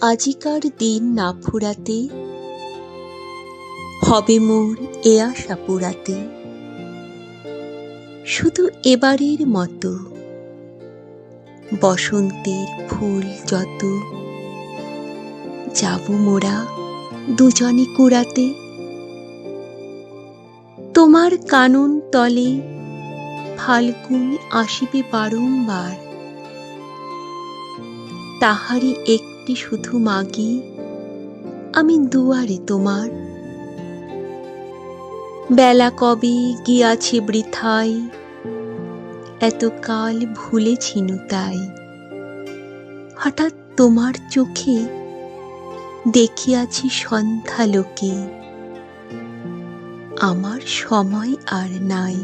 আজিকার দিন না ফুরাতে হবে মোর এ আশা পুরাতে। শুধু এবারের মতো বসন্তের ফুল যত, যাব মোরা দুজনে কুড়াতে। তোমার কানন তলে ফাল্গুন আসিবে বারংবার। তাহারই একটি শুধু মাগি আমি দুয়ারে তোমার। বেলা কবে গিয়াছে কাল ভুলেছিনু তাই। হঠাৎ তোমার চোখে দেখিয়াছি সন্ধ্যালোকে আমার সময় আর নাই।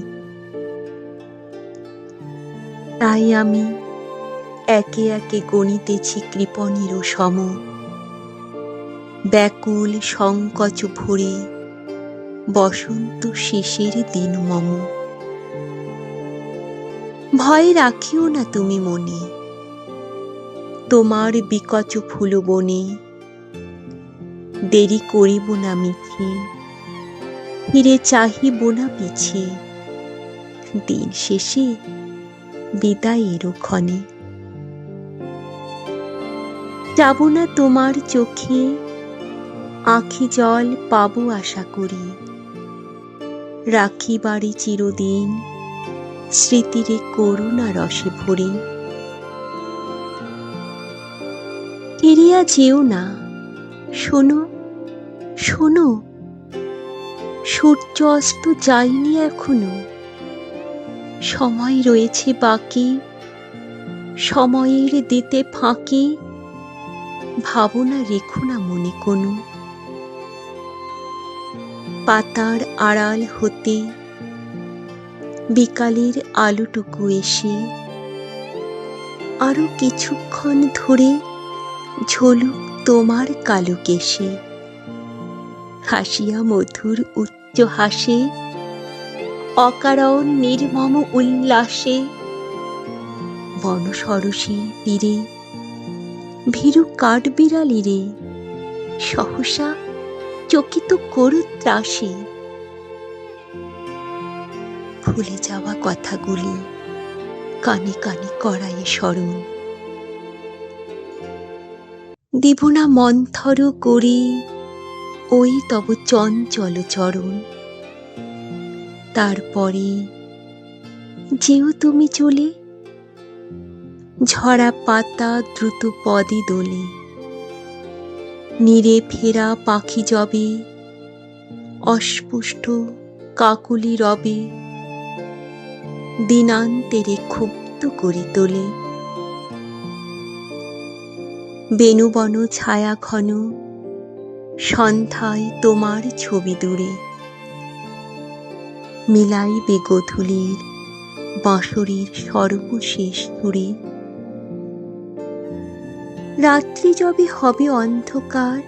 তাই আমি একে একে গণিতেছি কৃপণেরও সম। ব্যাকুল সংকোচ ভরে বসন্ত শেষের দিন মম। ভয় রাখিও না তুমি মনে। তোমার বিকচ ফুল বনে। দেরি করিব না মিছে ফিরে চাহিব না পিছে। দিন শেষে বিদায়েরও ক্ষণে। যাব না তোমার চোখে। আখি জল পাবো আশা করি। রাখি বাড়ি চিরদিন, স্মৃতিরে করুণা রসে ভরে। ফিরিয়া যেও না, শোনো শোনো। সূর্য অস্ত যায়নি এখনও। সময় রয়েছে বাকি, সময়ের দিতে ফাঁকি। ভাবনা রেখো না মনে কোনো। পাতার আড়াল হতে বিকালের আলোটুকু এসে আরও কিছুক্ষণ ধরে ঝলুক তোমার কালো কেশে। হাসিয়া মধুর উচ্চ হাসে, অকারণ নির্মম উল্লাসে বনসরসীর তীরে ভীরু কাঠবিড়ালি রে। সহসা চকিত করু ত্রাসে। ভুলে যাওয়া কথাগুলি কানে কানে করায়ে স্মরণ। দিব না মন্থর করি, ওই তব চঞ্চল চরণ। তারপরে যেও তুমি চলে ঝরা পাতা দ্রুত পদে দোলে। নীরে ফেরা পাখি জবে, অস্পুষ্ট কাকুলি রবে। দিনান্তেরে ক্ষুব্ধ করে তোলে। বেনুবন ছায়া ঘন, সন্ধ্যায় তোমার ছবি দূরে। মিলাইবে গোধূলির বাঁশরীর সর্বশেষ সুরে। রাত্রি যবে হবে অন্ধকার,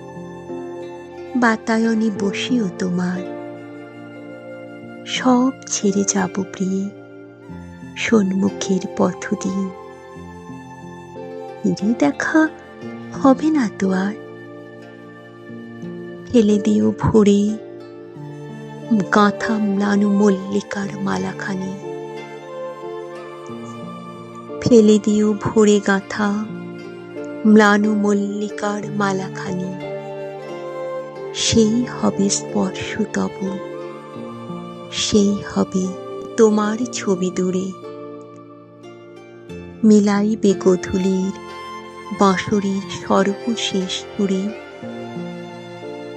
বাতায়নে বসিও তোমার। সব ছেড়ে যাব প্রিয়ে, সন্মুখের পথ দিয়ে। ফিরে দেখা হবে না তো আর। ফেলে দিও ভোরে, গাঁথা ম্লানু মল্লিকার মালাখানি। ফেলে দিও ভোরে গাঁথা ম্লানু মল্লিকার মালাখানি। সেই হবে স্পর্শ তব সেই হবে তোমার ছবি দূরে। মিলাইবে গধূলির বাঁশরীর সর্বশেষ সুরে